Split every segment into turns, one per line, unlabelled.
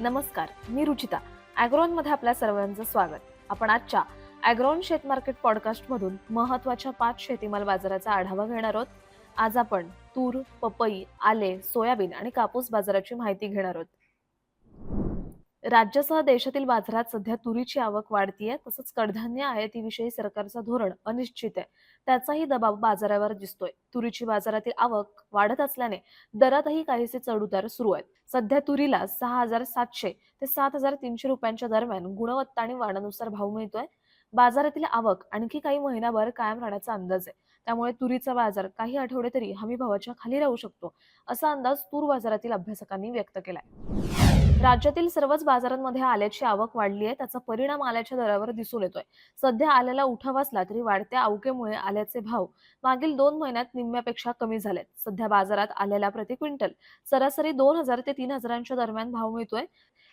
नमस्कार मी रुचिता. अॅग्रॉनमध्ये आपल्या सर्वांचं स्वागत. आपण आजच्या अॅग्रोन शेत मार्केट महत्त्वाच्या पाच शेतीमाल बाजाराचा आढावा घेणार आहोत. आज आपण तूर पपई आले सोयाबीन आणि कापूस बाजाराची माहिती घेणार आहोत. राज्यासह देशातील बाजारात सध्या तुरीची आवक वाढतीये तसंच कडधान्य आयातीविषयी सरकारचं धोरण अनिश्चित आहे. त्याचाही दबाव बाजारावर दिसतोय. तुरीची बाजारातील आवक वाढत असल्याने दरातही काहीसे चढउतार सुरू आहेत. सध्या तुरीला सहा हजार सातशे ते सात हजार तीनशे रुपयांच्या दरम्यान गुणवत्ता आणि वाणानुसार भाव मिळतोय. बाजारातील आवक आणखी काही महिनाभर कायम राहण्याचा अंदाज आहे. त्यामुळे तुरीचा बाजार काही आठवडे तरी हमी भावाच्या खाली राहू शकतो असा अंदाज तूर बाजारातील अभ्यासकांनी व्यक्त केलाय. राज्यातील सर्वच बाजारांमध्ये आल्याची आवक वाढली आहे. त्याचा परिणाम आल्याच्या दरावर दिसून येतोय. सध्या आल्याला उठाव असला तरी वाढत्या अवकेमुळे आल्याचे भाव मागील दोन महिन्यात निम्म्यापेक्षा कमी झालेत. सध्या बाजारात आल्याला प्रति क्विंटल सरासरी दोन हजार ते तीन हजारांच्या दरम्यान भाव मिळतोय.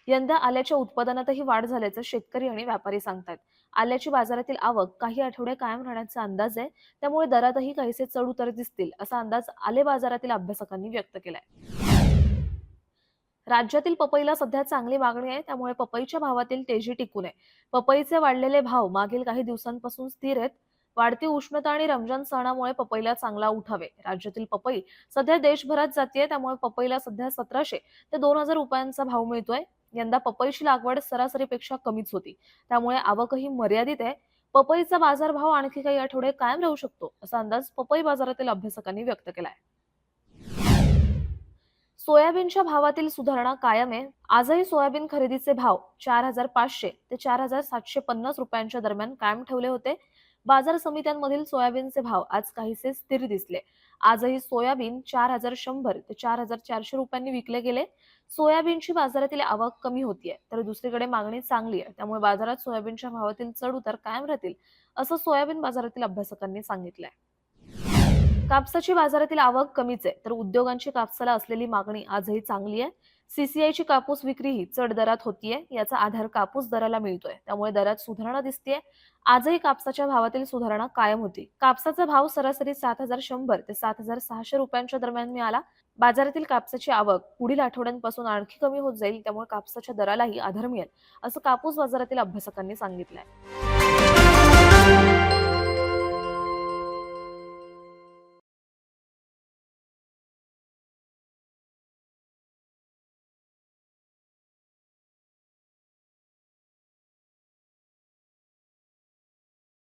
यंदा आल्याच्या उत्पादनातही वाढ झाल्याचं शेतकरी आणि व्यापारी सांगतात आल्याची बाजारातील आवक काही आठवडे कायम राहण्याचा अंदाज आहे. त्यामुळे दरातही काहीसे चढ उतर दिसतील असा अंदाज आले बाजारातील अभ्यासकांनी व्यक्त केलाय. राज्यातील पपईला सध्या चांगली मागणी आहे त्यामुळे पपईच्या भावातील तेजी टिकून आहे. पपईचे वाढलेले भाव मागील काही दिवसांपासून स्थिर आहेत. वाढती उष्णता आणि रमजान सणामुळे पपईला चांगला उठावे राज्यातील पपई सध्या देशभरात जाते त्यामुळे पपईला सध्या सतराशे ते दोन हजार रुपयांचा भाव मिळतोय. यंदा पपईची लागवड सरासरीपेक्षा कमीच होती. त्यामुळे आवकही मर्यादित आहे. पपईचा बाजारभाव आणखी काही आठवडे कायम राहू शकतो असा अंदाज पपई बाजारातील अभ्यासकांनी व्यक्त केला आहे सोयाबीनच्या भावातील सुधारणा कायम आहे. आजही सोयाबीन खरेदीचे भाव चार हजार पाचशे ते चार हजार सातशे पन्नास रुपयांच्या दरम्यान कायम ठेवले होते. बाजार समित्यांमधील सोयाबीनचे भाव आज काहीसे स्थिर दिसले. आजही सोयाबीन चार हजार शंभर ते चार हजार चारशे रुपयांनी विकले गेले. सोयाबीनची बाजारातील आवक कमी होतीये तर दुसरीकडे मागणी चांगली आहे. त्यामुळे बाजारात सोयाबीनच्या भावातील चढ उतार कायम राहतील असं सोयाबीन बाजारातील अभ्यासकांनी सांगितलंय. कापसाची बाजारातील आवक कमीच आहे तर उद्योगांची कापसाला असलेली मागणी आजही चांगली आहे. सीसीआयची कापूस विक्रीही चढ दरात होतीये याचा आधार कापूस दराला मिळतोय त्यामुळे दरात सुधारणा दिसतीये. आजही कापसाच्या भावातील सुधारणा कायम होती. कापसाचा भाव सरासरी सात हजार शंभर ते सात हजार सहाशे रुपयांच्या दरम्यान मिळाला. बाजारातील कापसाची आवक पुढील आठवड्यांपासून आणखी कमी होत जाईल त्यामुळे कापसाच्या दरालाही आधार मिळेल असं कापूस बाजारातील अभ्यासकांनी सांगितलंय.